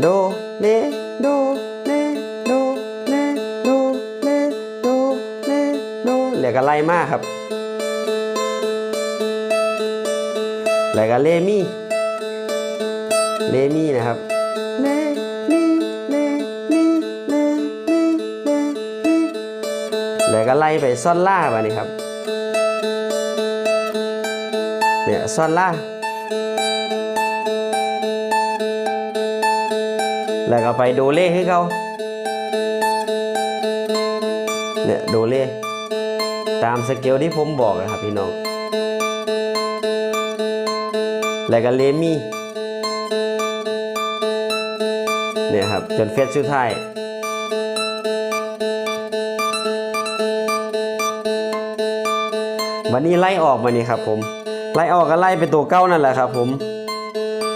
เลโดเลโดเลโดเลโดเลโดแล้วก็ไล่มาครับแล้วก็เลมี่เลมี่นะครับเลมี่เลมี่เลมี่เลมี่แล้วก็ไล่ไปซ่อนล่าไปนี่ครับเนี่ยซ่อนล่า แล้วก็ไปโดเล่ให้เขาเนี่ยโดเล่ตามสเกลที่ผมบอกนะครับพี่น้อง แล้วก็เลมี่เนี่ยครับ จนเฟสสุดท้ายวันนี้ไล่ออกมานี่ครับผม ไล่ออกก็ไล่ไปตัวเก้านั่นแหละครับผม